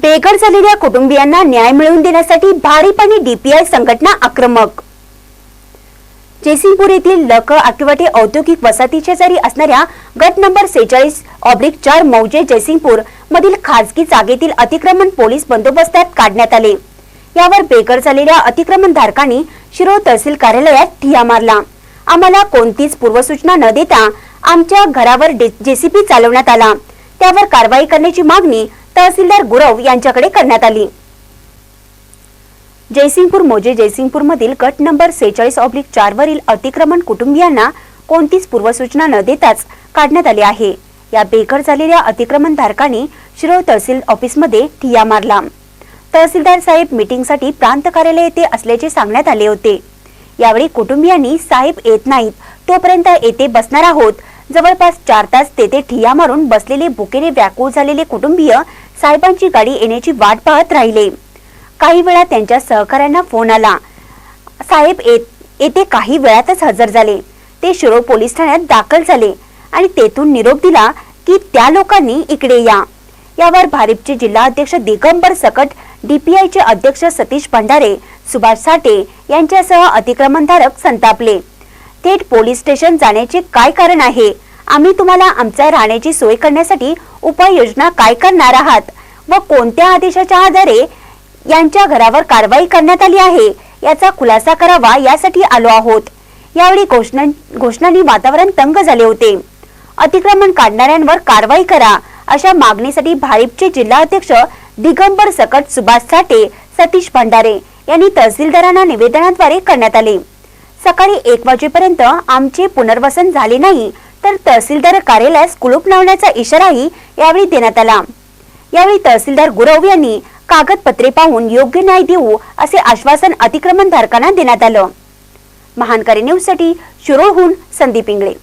बेघर झालेल्या कुटुंबियांना न्याय मिळवून देण्यासाठी भारीप आणि डीपीआय संघटना आक्रमक. जयसिंगपूर येथील लक आकिवाटी औद्योगिक वसाहतीच्या जरी असणाऱ्या गट नंबर सेहेचाळीस ऑब्लिक चार मौजे जयसिंगपूर मधील खासगी जागेतील अतिक्रमण पोलीस बंदोबस्तात काढण्यात आले. यावर बेघर झालेल्या अतिक्रमण धारकांनी तहसील कार्यालयात ठिया मारला. आम्हाला कोणतीच पूर्वसूचना न देता आमच्या घरावर जेसीपी चालवण्यात आला. त्यावर कारवाई करण्याची मागणी तहसीलदार गुरव यांच्याकडे करण्यात आली. जयसिंगपूर मोजे जयसिंगपूर मधील गट नंबर सेहेचाळीस ऑब्लिक चार वरील अतिक्रमण कुटुंबियांना कोणतीच पूर्वसूचना न देताच काढण्यात आली आहे. या बेघर झालेल्या अतिक्रमण धारकांनी शिरोळ तहसील ऑफिसमध्ये ठिया मारला. तहसीलदार साहेब मीटिंगसाठी प्रांत कार्यालय येथे असल्याचे सांगण्यात आले होते. यावेळी कुटुंबियांनी साहेब येत नाहीत तोपर्यंत येथे बसणार आहोत. जवळपास चार तास तेथे ठिया मारून बसलेले भुकेने व्याकुळ झालेले कुटुंबीय साहेबांची गाडी येण्याची वाट पाहत राहिले. काही वेळा त्यांच्या सहकाऱ्यांना फोन आला. साहेब येथे काही वेळातच हजर झाले. ते शिरोळ पोलीस ठाण्यात दाखल झाले आणि तेथून निरोप दिला की त्या लोकांनी इकडे या. यावर भारिपचे जिल्हा अध्यक्ष दिगंबर सकट डीपीआयचे अध्यक्ष सतीश भंडारे सुभाष साठे यांच्यासह अतिक्रमणधारक संतापले. थेट पोलीस स्टेशन जाण्याचे काय कारण आहे? आम्ही तुम्हाला आमच्या राहण्याची सोय करण्यासाठी उपाययोजना काय करणार आहात व कोणत्या आदेशाच्या आधारे यांच्या घरावर कारवाई करण्यात आली आहे याचा खुलासा करावा यासाठी आलो आहोत. यावेळी घोषणा घोषणांनी वातावरण तंग झाले होते. अतिक्रमण काढणाऱ्यांवर कारवाई करा अशा मागणीसाठी भारिपचे जिल्हा अध्यक्ष दिगंबर सकट सुभाष साठे सतीश भंडारे यांनी तहसीलदारांना निवेदनाद्वारे करण्यात आले. सकाळी एक वाजेपर्यंत आमचे पुनर्वसन झाले नाही तर तहसीलदार कार्यालयास कुलूप लावण्याचा इशाराही यावेळी देण्यात आला. यावेळी तहसीलदार गुरव यांनी कागदपत्रे पाहून योग्य न्याय देऊ असे आश्वासन अतिक्रमणधारकांना देण्यात आलं. महानकारी न्यूजसाठी शिरोळहून संदीप इंगळे.